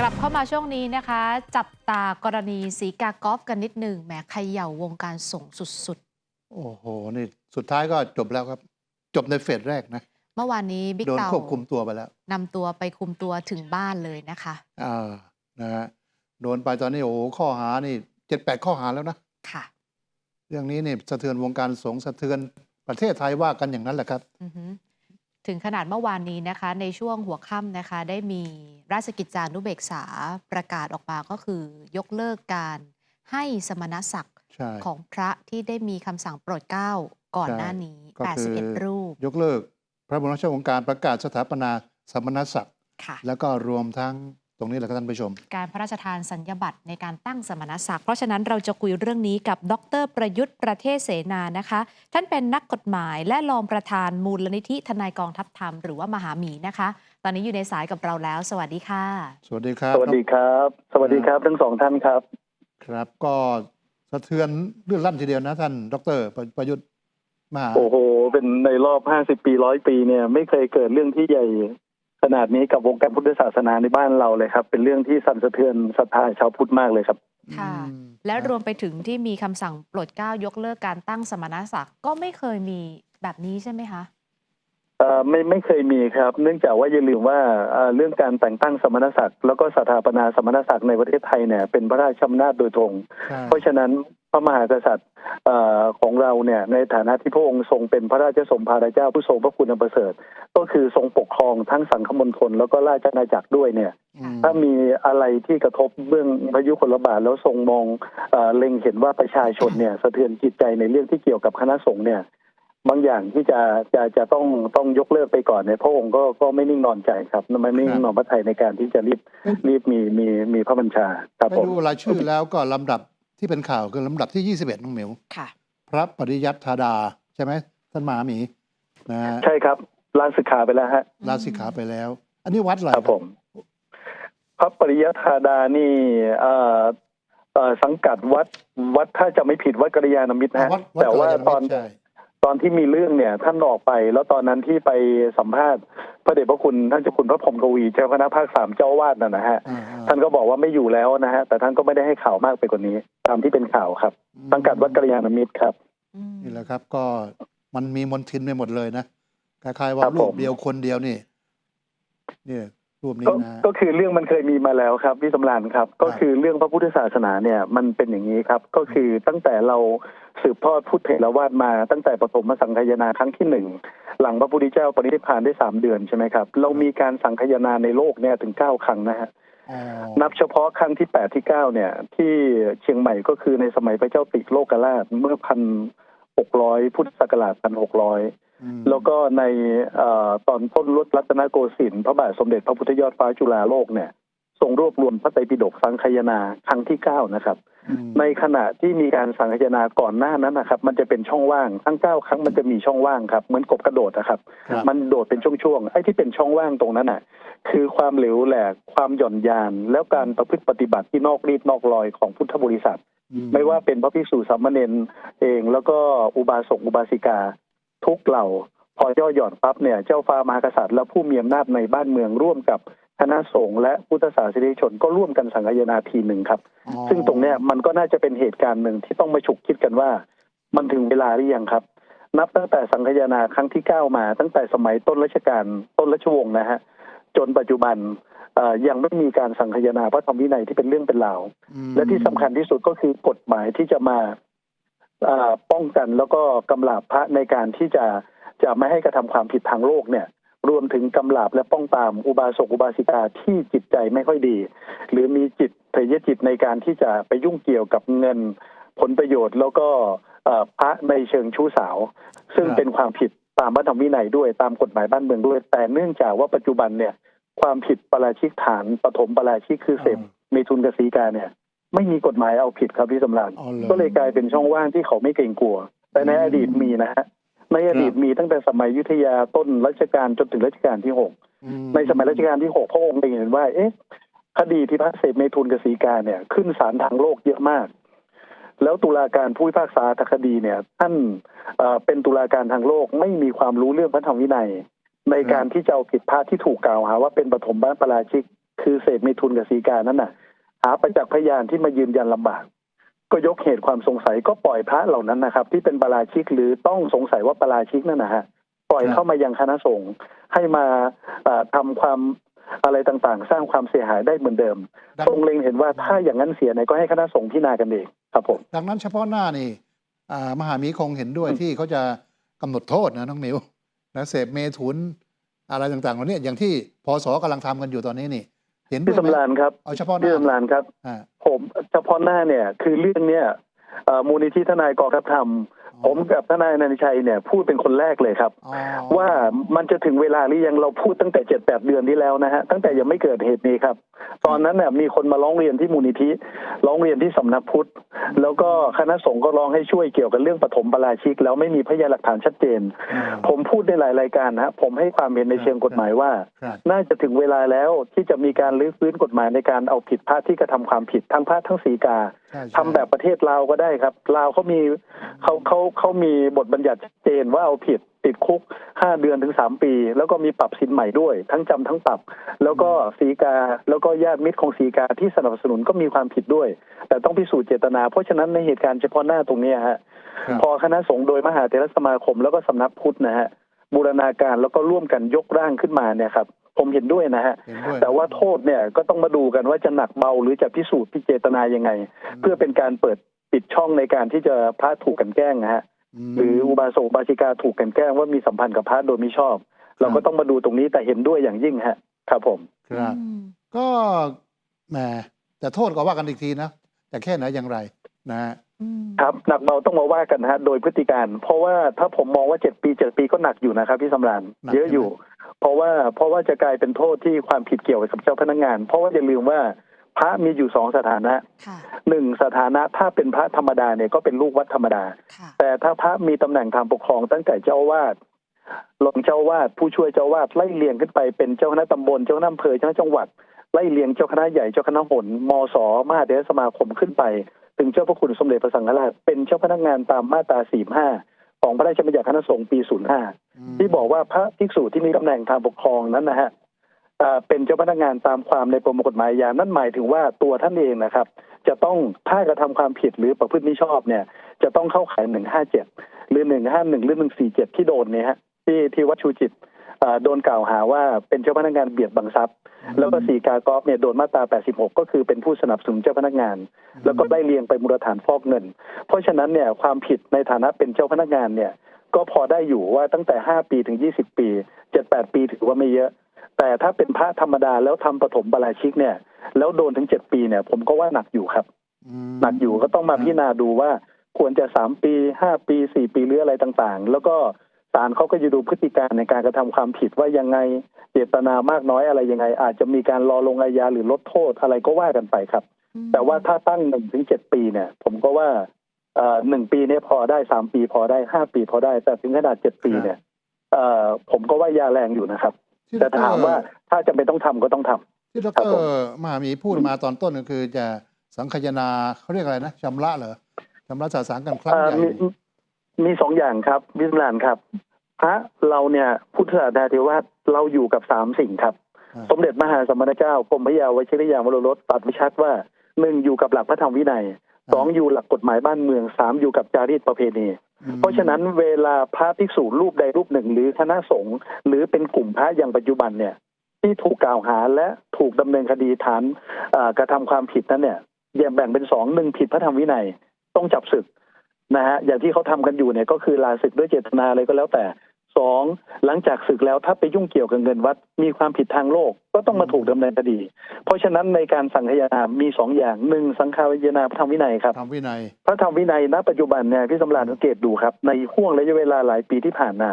กลับเข้ามาช่วงนี้นะคะ จับตากรณีสีกากอล์ฟกันนิดหนึ่งแหมเขย่าวงการส่งสุดโอ้โห นี่สุดท้ายก็จบแล้วครับ จบในเฟสแรกนะ ๆ เมื่อวานนี้บิ๊กโดนเต่าควบคุมตัวไปแล้วนำตัวไปคุมตัวถึงบ้านเลยนะคะ อ่านะฮะโดนไปตอนนี้โอ้โหข้อหานี่เจ็ดแปดข้อหาแล้วนะ ค่ะเรื่องนี้นี่สะเทือนวงการสงฆ์สะเทือนประเทศไทยว่ากันอย่างนั้นแหละครับ อือหือถึงขนาดเมื่อวานนี้นะคะ ในช่วงหัวค่ำนะคะ ได้มี ราชกิจจานุเบกษาประกาศออกมาก็คือยกเลิกการให้สมณศักดิ์ใช่ของพระที่ได้มีคำสั่งโปรดเกล้าก่อนใช่หน้านี้ก็คือ81 รูป ยกเลิก พระบรมราชโองการประกาศสถาปนาสมณศักดิ์ค่ะแล้วก็รวมทั้ง ตรงนี้แหละครับท่านผู้ชม การพระราชทานสัญญบัตรในการตั้งสมณศักดิ์เพราะฉะนั้นเราจะคุยเรื่องนี้กับดรประยุทธ์ประเทศเสนานะคะ ท่านเป็นนักกฎหมายและรองประธานมูลนิธิทนายกองทัพธรรมหรือว่ามหาหมีนะคะ ตอนนี้อยู่ในสายกับเราแล้ว สวัสดีค่ะ สวัสดีครับสวัสดีครับ สวัสดีครับทั้งสองท่านครับ ครับก็สะเทือนเรื่องลั่นทีเดียวนะท่าน ดรประประยุทธ์มหาโอ้โห เป็นในรอบห้าสิบปีร้อยปีเนี่ยไม่เคยเกิดเรื่องที่ใหญ่ ขนาดนี้กับวงการพุทธศาสนาในบ้านเราเลยครับ เป็นเรื่องที่สั่นสะเทือนศรัทธาชาวพุทธมากเลยครับ ค่ะอืมและรวมไปถึงที่มีคำสั่งโปรดเกล้ายกเลิกการตั้งสมณศักดิ์ก็ไม่เคยมีแบบนี้ใช่ไหมคะเอ่อไม่ไม่เคยมีครับ เนื่องจากว่าอย่าลืมว่าเอ่อเรื่องการแต่งตั้งสมณศักดิ์แล้วก็สถาปนาสมณศักดิ์ในประเทศไทยเนี่ยเป็นพระราชอำนาจโดยตรง ใช่เพราะฉะนั้นพระมหากษัตริย์เอ่อ ของเราเนี่ยในฐานะที่พระองค์ทรงเป็นพระราชสมภารเจ้าผู้ทรงพระคุณอันประเสริฐ ก็คือทรงปกครองทั้งสังคมณฑลแล้วก็ราชอาณาจักรด้วยเนี่ยอืมถ้ามีอะไรที่กระทบเบื้องพายุคนระบาดแล้วทรงมองเอ่อเล็งเห็นว่าประชาชนเนี่ยสะเทือนจิตใจในเรื่องที่เกี่ยวกับคณะสงฆ์เนี่ยบางอย่างที่จะจะจะต้องต้องยกเลิกไปก่อนเนี่ยพระองค์ก็ก็ไม่นิ่งนอนใจครับไม่นิ่งนอนพระทัยในการที่จะรีบรีบมีมีมีพระบัญชาครับไปผมดูรายชื่อแล้วก็ลำดับ ที่เป็นข่าวคือลำดับที่ 21น้องเหมียวค่ะพระปริยัติธาดา ใช่ไหมท่านมหาหมีนะฮะใช่ครับลาสิกขาไปแล้วฮะลาสิกขาไปแล้ว อันนี้วัดอะไรครับผมพระปริยัติธาดานี่เอ่อเอ่อสังกัดวัดวัดถ้าจะไม่ผิดวัดกัลยาณมิตรนะอ่าฮะวัดวัดแต่ว่ากัลยณมิตอนใช่ตอนที่มีเรื่องเนี่ยท่านออกไป แล้วตอนนั้นที่ไปสัมภาษณ์ พระเดชพระคุณท่านเจ้าคุณพระพรหมกวีเจ้าคณะภาคสามเจ้าอาวาดน่ะนะฮะอ่าอ่าท่านก็บอกว่าไม่อยู่แล้วนะฮะแต่ท่านก็ไม่ได้ให้ข่าวมากไปกว่านี้ ตามที่เป็นข่าวครับสังกัดวัดกัลยาณมิตรครับ อืมนี่แหละครับ ก็มันมีมนทินไปหมดเลยนะคล้ายๆว่าครับรูผปม เดียวคนเดียวนี่เนี่ยรูปนี้ก็นะ ก็คือเรื่องมันเคยมีมาแล้วครับพี่สำรานครับ ก็ครับคือเรื่องพระพุทธศาสนาเนี่ยมันเป็นอย่างนี้ครับ ก็คือตั้งแต่เรา สืบทอดพุทธเถรวาทมาตั้งแต่ปฐมสังคายนาครั้งที่หนึ่งหลังพระพุทธเจ้าปรินิพพานได้สามเดือนใช่ไหมครับเรามีการสังคายนาในโลกเนี่ยถึงเก้าครั้งนะฮะอ๋อนับเฉพาะครั้งที่แปดที่เก้าเนี่ย ที่เชียงใหม่ก็คือในสมัยพระเจ้าติโลกราชเมื่อพันหกร้อยพุทธศักราชพันหกร้อยอืมแล้วก็ในเอ่อตอนต้นรุตรัตนโกสินทร์พระบาทสมเด็จพระพุทธยอดฟ้าจุฬาโลกเนี่ย ทรงรวบรวมพระไตรปิฎกสังคายนาครั้งที่เก้านะครับอืมในขณะที่มีการสังคายนาก่อนหน้านั้นนะครับ มันจะเป็นช่องว่างทั้งเก้าครั้งมันจะมีช่องว่างครับ เหมือนกบกระโดดนะครับครับ มันโดดเป็นช่วงๆไอ้ที่เป็นช่องว่างตรงนั้นน่ะ คือความเหลวแหลกความหย่อนยาน แล้วการประพฤติปฏิบัติที่นอกรีดนอกรอยของพุทธบริษัทอืไม่ว่าเป็นพระภิกษุสามเณรเองแล้วก็อุบาสกอุบาสิกา ทุกเหล่าพอย่อหย่อนปั๊บเนี่ยเจ้าฟ้ามหากษัตริย์และผู้มีอำนาจในบ้านเมืองร่วมกับ คณะสงฆ์และพุทธศาสนิกชนก็ร่วมกันสังคายนาทีหนึ่งครับอ๋อซึ่งตรงเนี้ยมันก็น่าจะเป็นเหตุการณ์หนึ่งที่ต้องมาฉุกคิดกันว่า มันถึงเวลาหรือยังครับ นับตั้งแต่สังคายนาครั้งที่เก้ามา ตั้งแต่สมัยต้นรัชกาลต้นรัชวงศ์นะฮะจนปัจจุบันเอ่อยังไม่มีการสังคายนาพระธรรมวินัยที่เป็นเรื่องเป็นราวอืมและที่สำคัญที่สุดก็คือกฎหมายที่จะมาเอ่อป้องกันแล้วก็กำราบพระในการที่จะจะไม่ให้กระทำความผิดทางโลกเนี่ย รวมถึงกำราบและป้องปรามอุบาสกอุบาสิกาที่จิตใจไม่ค่อยดี หรือมีจิตเถยจิตในการที่จะไปยุ่งเกี่ยวกับเงินผลประโยชน์ แล้วก็เอ่อพระในเชิงชู้สาว ซึ่งครับเป็นความผิดตามพระธรรมวินัยด้วยตามกฎหมายบ้านเมืองด้วย แต่เนื่องจากว่าปัจจุบันเนี่ย ความผิดปาราชิกฐานปฐมปาราชิกคือเสพเมทุนกับสีกาเนี่ย ไม่มีกฎหมายเอาผิดครับพี่สำราญอ๋อหรอก็เลยกลายเป็นช่องว่างที่เขาไม่เกรงกลัว แต่ในอืมอดีตมีนะฮะ ในอดีตครับมีตั้งแต่สมัยอยุธยาต้นรัชกาลจนถึงรัชกาลที่หกอืในสมัยรัชกาลที่หกพระองค์เห็นว่า เอ๊ะ คดีที่พระเสพเมทุนกับสีกาเนี่ย ขึ้นศาลทางโลกเยอะมาก แล้วตุลาการผู้พิพากษาทางคดีเนี่ยท่านเอ่อเป็นตุลาการทางโลกไม่มีความรู้เรื่องพระธรรมวินัย ในการที่จะเอาผิดพระที่ถูกกล่าวหาว่าเป็นปฐมบ้านปาราชิก คือเสพเมทุนกับสีกานั่นน่ะ หาประจักษ์พยานที่มายืนยันลำบาก ก็ยกเหตุความสงสัยก็ปล่อยพระเหล่านั้นนะครับ ที่เป็นปาราชิกหรือต้องสงสัยว่าปาราชิกนั่นนะฮะปล่อยครับเข้ามายังคณะสงฆ์ให้มาเอ่อทำความอะไรต่างๆ สร้างความเสียหายได้เหมือนเดิมดังทรงเล็งเห็นว่าถ้าอย่างนั้นเสียไหนก็ให้คณะสงฆ์พิจารณากันเองครับผมดังนั้นเฉพาะหน้านี่อ่ามหามีคงเห็นด้วยที่เขาจะกำหนดโทษนะน้องหมิวนะเสพเมถุนอะไรต่างๆเหล่านี้อย่างที่พศกำลังทำกันอยู่ตอนนี้นี่ เห็นด้วพี่ยไหมสำราญครับเอาเฉพาะหพี่น้าสำราญครับ อ่า ผมเฉพาะหน้าเนี่ยคือเรื่องเนี่ยเอ่อมูลนิธิทนายกองทัพธรรม ผมกับทนายนันชัยเนี่ยพูดเป็นคนแรกเลยครับอ๋อว่ามันจะถึงเวลาหรือยังเราพูดตั้งแต่เจ็ดแปดเดือนที่แล้วนะฮะตั้งแต่ยังไม่เกิดเหตุนี้ครับ ตอนนั้นเนี่ยมีคนมาร้องเรียนที่มูลนิธิร้องเรียนที่สำนักพุทธ แล้วก็คณะสงฆ์ก็ร้องให้ช่วยเกี่ยวกับเรื่องปฐมปราชิก แล้วไม่มีพยานหลักฐานชัดเจนอ่าผมพูดในหลายรายการนะฮะผมให้ความเห็นในเชิงกฎหมายว่าครับน่าจะถึงเวลาแล้วที่จะมีการรื้อฟื้นกฎหมายในการเอาผิดพระที่กระทำความผิดทั้งพระทั้งสีกาใช่ใช่ ทำแบบประเทศลาวก็ได้ครับลาวเขามีเขาเขาเขามีบทบัญญัติชัดเจนว่าเอาผิดติดคุกห้าเดือนถึงสามปี แล้วก็มีปรับสินใหม่ด้วย ทั้งจำทั้งปรับ แล้วก็สีกาแล้วก็ญาติมิตรของสีกาที่สนับสนุนก็มีความผิดด้วย แต่ต้องพิสูจน์เจตนา เพราะฉะนั้นในเหตุการณ์เฉพาะหน้าตรงเนี้ยฮะครับพอคณะสงฆ์โดยมหาเถรสมาคมแล้วก็สำนักพุทธนะฮะบูรณาการแล้วก็ร่วมกันยกร่างขึ้นมาเนี่ยครับ ผมเห็นด้วยนะฮะ เห็นด้วยแต่ว่าโทษเนี่ยก็ต้องมาดูกันว่าจะหนักเบาหรือจะพิสูจน์พิเจตนายังไง เพื่อเป็นการเปิดปิดช่องในการที่จะพระถูกกลันแกล้งนะฮะ ม หรืออุบาสกอุบาสิกาถูกกลันแกล้งว่ามีสัมพันธ์กับพระโดยมิชอบ เราก็ต้องมาดูตรงนี้แต่เห็นด้วยอย่างยิ่งฮะ ครับผม ครับ อืม ก็แหมแต่โทษก็ว่ากันอีกทีนะแต่แค่ไหนอย่างไรนะฮะ อืม ครับหนักเบาต้องมาว่ากันนะฮะโดยพฤติการ เพราะว่าถ้าผมมองว่าเจ็ดปีเจ็ดปีก็หนักอยู่นะครับพี่สำรานเยอะอยู่ เพราะว่าเพราะว่าจะกลายเป็นโทษที่ความผิดเกี่ยวกับเจ้าพนักงาน เพราะว่าอย่าลืมว่าพระมีอยู่สองสถานะค่ะหนึ่งสถานะถ้าเป็นพระธรรมดาเนี่ยก็เป็นลูกวัดธรรมดาค่ะแต่ถ้าพระมีตำแหน่งทางปกครองตั้งแต่เจ้าอาวาดรองเจ้าอาวาดผู้ช่วยเจ้าอาวาดไล่เลียงขึ้นไปเป็นเจ้าคณะตำบลเจ้าคณะอำเภอเจ้าคณะจังหวัด ไล่เลียงเจ้าคณะใหญ่เจ้าคณะหนมสมหาเถรสมาคมขึ้นไป ถึงเจ้าพระคุณสมเด็จพระสังฆราชเป็นเจ้าพนักงานตามมาตรา45 ของพระราชบัญญัติคณะสงฆ์ปี 05 ที่บอกว่าพระภิกษุที่มีตำแหน่งทางปกครองนั้นนะฮะอ่าเป็นเจ้าพนักงานตามความในประมวลกฎหมายอาญานั่นหมายถึงว่าตัวท่านเองนะครับ จะต้องถ้ากระทำความผิดหรือประพฤติมิชอบเนี่ย จะต้องเข้าข่าย157หรือ151หรือ147ที่โดนเนี่ยฮะที่ที่วัดชูจิตอ่า โดนกล่าวหาว่าเป็นเจ้าพนักงานเบียดบังทรัพย์แล้วก็สีกากอฟเนี่ยโดนมาตรา 86 ก็คือเป็นผู้สนับสนุนเจ้าพนักงาน แล้วก็ได้เรียงไปมูลฐานฟอกเงิน เพราะฉะนั้นเนี่ยความผิดในฐานะเป็นเจ้าพนักงานเนี่ยก็พอได้อยู่ว่าตั้งแต่ 5 ปีถึง 20 ปี 7-8 ปีถือว่าไม่เยอะ แต่ถ้าเป็นพระธรรมดาแล้วทำปฐมบาราชิกเนี่ย แล้วโดนถึง 7 ปีเนี่ย ผมก็ว่าหนักอยู่ครับอืมหนักอยู่ก็ต้องมาพิจารณาดูว่าควรจะ 3 ปี 5 ปี 4 ปีหรืออะไรต่างๆ แล้วก็ ศาลเขาก็จะดูพฤติการในการกระทำความผิดว่ายังไงเจตนามากน้อยอะไรยังไง อาจจะมีการรอลงอาญาหรือลดโทษอะไรก็ว่ากันไปครับ แต่ว่าถ้าตั้งหนึ่งถึงเจ็ดปีเนี่ย ผมก็ว่าเอ่อหนึ่งปีเนี่ยพอได้สามปีพอได้ห้าปีพอได้ แต่ถึงขนาดเจ็ดปีเนี่ยเอ่อผมก็ว่ายาแรงอยู่นะครับที่แต่ถามว่าถ้าจำเป็นต้องทำก็ต้องทำที่ดครับรผมมหามีพูดมาตอนต้นก็คือจะสังคายนาเขาเรียกอะไรนะชำระเหรอชำระสาสางกันครั้งเอ่อใหญ่มีมีสองอย่างครับวิสลานครับ พระเราเนี่ยพุทธศาสนาเทวาสเราอยู่กับสามสิ่งครับอ่าสมเด็จมหาสมณเจ้ากรมพระยาวชิรยามรรสตรัดไว้ชัดว่าหนึ่งอยู่กับหลักพระธรรมวินัยสองอยู่หลักกฎหมายบ้านเมืองสามอยู่กับจารีตประเพณีอืมเพราะฉะนั้นเวลาพระภิกษุรูปใดรูปหนึ่ง หรือคณะสงฆ์หรือเป็นกลุ่มพระอย่างปัจจุบันเนี่ย ที่ถูกกล่าวหาและถูกดำเนินคดีฐานเอ่อกระทำความผิดนั้นเนี่ยแยกแบ่งเป็นสองหนึ่งผิดพระธรรมวินัยต้องจับศึกนะฮะอย่างที่เขาทำกันอยู่เนี่ยก็คือลาศึกด้วยเจตนาอะไรก็แล้วแต่ สองหลังจากศึกแล้วถ้าไปยุ่งเกี่ยวกับเงินวัด มีความผิดทางโลกก็ต้องมาถูกดำเนินคดี เพราะฉะนั้นในการสังคายนามีสองอย่างหนึ่งสังคายนาพระธรรมวินัยครับทำวินัยพระธรรมวินัยณปัจจุบันเนี่ยพี่สำราญสังเกตดูครับ ในห่วงระยะเวลาหลายปีที่ผ่านมา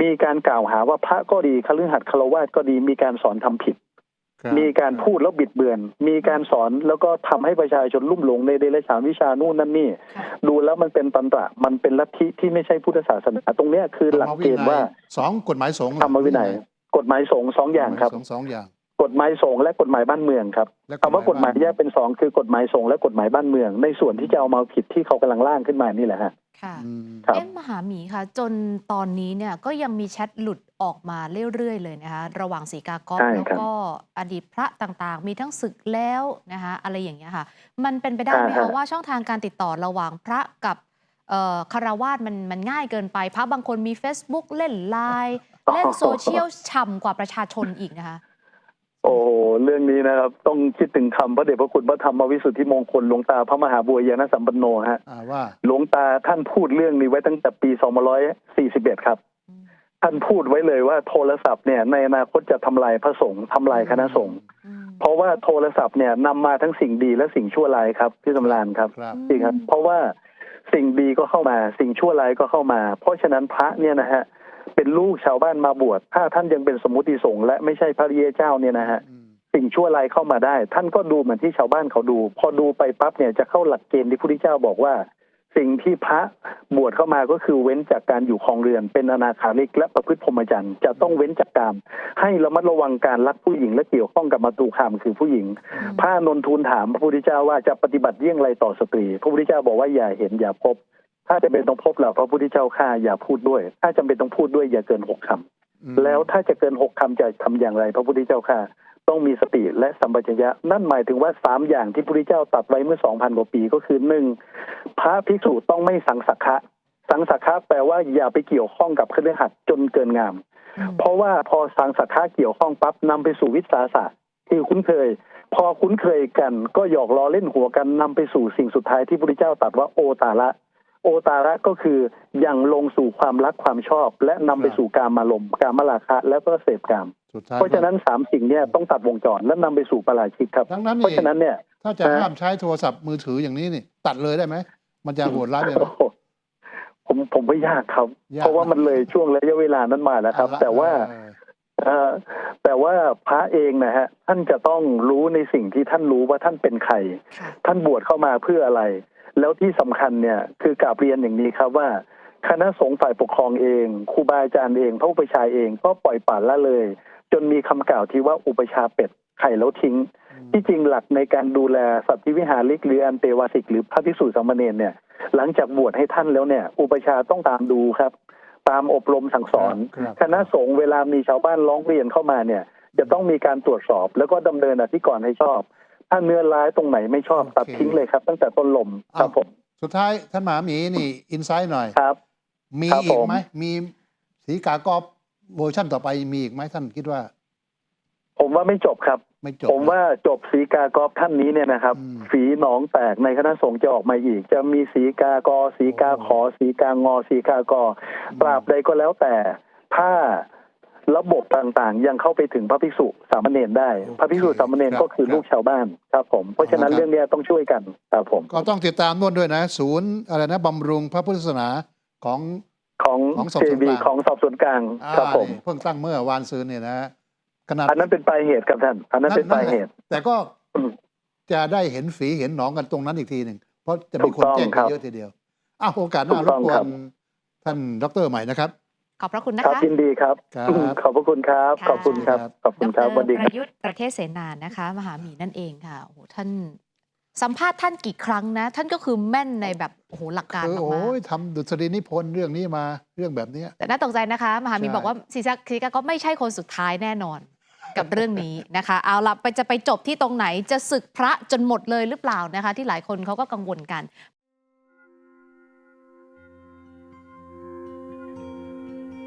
มีการกล่าวหาว่าพระก็ดีคฤหัสถ์คารวาสก็ดีมีการสอนทำผิดครับ มีการพูดแล้วบิดเบือน มีการสอนแล้วก็ทำให้ประชาชนลุ่มหลงในเดรัจฉานวิชานู่นนั่นนี่ค่ะดูแล้วมันเป็นตันตระมันเป็นลัทธิที่ไม่ใช่พุทธศาสนาตรงเนี้ยคือหลักเกณฑ์ว่าสองกฎหมายสงฆ์ธรรมวินัยกฎหมายสงฆ์สองอย่างครับสองสองอย่าง กฎหมายสงฆ์และกฎหมายบ้านเมืองครับและคำว่ากฎหมายแยกเป็นสองคือกฎหมายสงฆ์และกฎหมายบ้านเมือง ในส่วนที่จะเอามาผิดที่เขากำลังร่างขึ้นมานี่แหละฮะ ค่ะอืมครับ เอ๊ะมหาหมีคะจนตอนนี้เนี่ยก็ยังมีแชทหลุดออกมาเรื่อยๆเลยนะคะ ระหว่างสีกากอฟใช่แล้วครับ ก็อดีตพระต่างๆ มีทั้งศึกแล้วนะคะอะไรอย่างเงี้ยค่ะ มันเป็นไปได้ไหมอ่าคะฮะว่าช่องทางการติดต่อระหว่างพระกับเอ่อคารวาสมันมันง่ายเกินไป พระบางคนมี Facebook เล่นไลน์เล่นโซเชียลฉ่ำกว่าประชาชนอีกนะคะ โอ้โหเรื่องนี้นะครับ ต้องคิดถึงคำพระเดชพระคุณพระธรรมวิสุทธิมงคลหลวงตาพระมหาบัวยานสัมปันโนฮะอ่าว่า หลวงตาท่านพูดเรื่องนี้ไว้ตั้งแต่ปี 2541 ครับอืมท่านพูดไว้เลยว่าโทรศัพท์เนี่ยในอนาคตจะทำลายพระสงฆ์ทำลายคณะสงฆ์อืม เพราะว่าโทรศัพท์เนี่ยนำมาทั้งสิ่งดีและสิ่งชั่วร้ายครับพี่สำรานครับ ครับ จริงครับ เพราะว่าสิ่งดีก็เข้ามา สิ่งชั่วร้ายก็เข้ามา เพราะฉะนั้นพระเนี่ยนะฮะ เป็นลูกชาวบ้านมาบวชถ้าท่านยังเป็นสมมติสงฆ์และไม่ใช่พระริยเจ้าเนี่ยนะฮะอืมสิ่งชั่วร้ายเข้ามาได้ ท่านก็ดูเหมือนที่ชาวบ้านเขาดู พอดูไปปั๊บเนี่ยจะเข้าหลักเกณฑ์ที่พระพุทธเจ้าบอกว่า สิ่งที่พระบวชเข้ามาก็คือเว้นจากการอยู่ครองเรือน เป็นอนาคาริกและประพฤติพรหมจรรย์จะต้องเว้นจากกามให้ระมัดระวังการรักผู้หญิงและเกี่ยวข้องกับมาตูคามคือผู้หญิง พระนนทูลถามพระพุทธเจ้าว่าจะปฏิบัติเยี่ยงไรต่อสตรี พระพุทธเจ้าบอกว่าอย่าเห็นอย่าพบ ถ้าจะเป็นต้องพบเราพระพุทธเจ้าข้าอย่าพูดด้วย ถ้าจำเป็นต้องพูดด้วยอย่าเกินหกคำอืมแล้วถ้าจะเกินหกคำจะทำอย่างไร พระพุทธเจ้าค่ะต้องมีสติและสัมปชัญญะ นั่นหมายถึงว่าสามอย่างที่พระพุทธเจ้าตรัดไว้เมื่อสองพันกว่าปีก็คือหนึ่งพระภิกษุต้องไม่สังสักขะสังสักขะแปลว่าอย่าไปเกี่ยวข้องกับเครื่องหัดจนเกินงามอืมเพราะว่าพอสังสักขะเกี่ยวข้องปั๊บนำไปสู่วิสาสะคือคุ้นเคย พอคุ้นเคยกัน ก็หยอกล้อเล่นหัวกันนำไปสู่สิ่งสุดท้ายที่พระพุทธเจ้าตรัสว่าโอตาระ โอตาระก็คือยังลงสู่ความรักความชอบ และนำไปสู่การมารมณ์การมราคะ แล้วก็เสพกามสุดท้ายเพราะฉะนั้นสามสิ่งเนี่ยต้องตัดวงจรและนำไปสู่ปาราชิกครับทั้งนั้นเพราะนี่ฉะนั้นเนี่ย ถ้าจะฮะห้ามใช้โทรศัพท์มือถืออย่างนี้นี่ ตัดเลยได้ไหมมันจะโหดร้ายไปไหมโอ้โหผมผมไม่ยากครับยากเพราะว่ามันเลยช่วงระยะเวลานั้นมาแล้วครับเอละแต่ว่าเออเอ่อแต่ว่าพระเองนะฮะท่านจะต้องรู้ในสิ่งที่ท่านรู้ว่าท่านเป็นใครค่ะท่านบวชเข้ามาเพื่ออะไร แล้วที่สำคัญเนี่ยคือกราบเรียนอย่างนี้ครับว่า คณะสงฆ์ฝ่ายปกครองเองครูบาอาจารย์เองพระอุปชฌาย์เองก็ปล่อยปละละเลย จนมีคำกล่าวที่ว่าอุปชฌาย์เป็ดไข่แล้วทิ้ง ที่จริงหลักในการดูแลสัตว์วิหาริกหรืออันเตวาสิกหรือพระภิกษุสามเณรเนี่ย หลังจากบวชให้ท่านแล้วเนี่ย อุปชฌาย์ต้องตามดูครับ ตามอบรมสั่งสอนครับคณะสงฆ์เวลามีชาวบ้านร้องเรียนเข้ามาเนี่ย จะต้องมีการตรวจสอบแล้วก็ดำเนินอธิกรณ์ให้ชอบ ถ้าเนื้อร้ายตรงไหนไม่ชอบตัดทิ้งเลยครับ ตั้งแต่ต้นลมครับผมสุดท้ายท่านหมหาหมีนี่อินไซต์หน่อยครับ มีครับอีผกมไหมมีสีกากอบเวอร์ชั่นต่อไปมีอีกไหมท่านคิดว่า ผมว่าไม่จบครับไม่จบผมว่าจบสีกากอบท่านนี้เนี่ยนะครับอืมฝีหนองแตกในคณะสงฆ์จะออกมาอีก จะมีสีกากอ สีกาขอ สีกางอ สีกากอตราบใดก็แล้วแต่ ถ้า ระบบต่างๆ ยังเข้าไปถึงพระภิกษุสามเณรได้ พระภิกษุสามเณรก็คือลูกชาวบ้านครับผม เพราะฉะนั้นเรื่องเนี้ยต้องช่วยกันครับผม ก็ต้องติดตามนู่นด้วยนะ ศูนย์อะไรนะบำรุงพระพุทธศาสนาของของของสอบเจสวนบีกลางของสอบสวนกลางอ่าครับผมนี่เพิ่งตั้งเมื่อวานซืนเนี่ยนะขนาดอันนั้นเป็นปลายเหตุครับท่าน อันนั้นเป็นปลายเหตุ แต่ก็อืมจะได้เห็นฝีเห็นหนองกันตรงนั้นอีกทีหนึ่งเพราะจะถูมีกคนต้องแจ้งครับเยอะทีเดียวอ้าวโอกาสหน้าถูรกบต้องกวครันบท่านดรใหม่นะครับ ขอบพระคุณนะครับคะยินดีครับ ครับ ขอบพระคุณครับค่ะขอบคุณครับ ขอบคุณครับดสวัสดีปครับ ระยุทธ์ประเทศเสนานะคะ มหาหมีนั่นเองค่ะโอ้โหท่านสัมภาษณ์ท่านกี่ครั้งนะ ท่านก็คือแม่นในแบบโอ้โหหลักการคือออกโอ้มายทำดุษฎีนิพนธ์เรื่องนี้มาเรื่องแบบเนี้ย แต่น่าตกใจนะคะ มหาหมีใช่ บอกว่าซีซักซีกาก็ไม่ใช่คนสุดท้ายแน่นอนกับเรื่องนี้นะคะ เอาละไปจะไปจบที่ตรงไหนจะศึกพระจนหมดเลยหรือเปล่านะคะ ที่หลายคนเขาก็กังวลกัน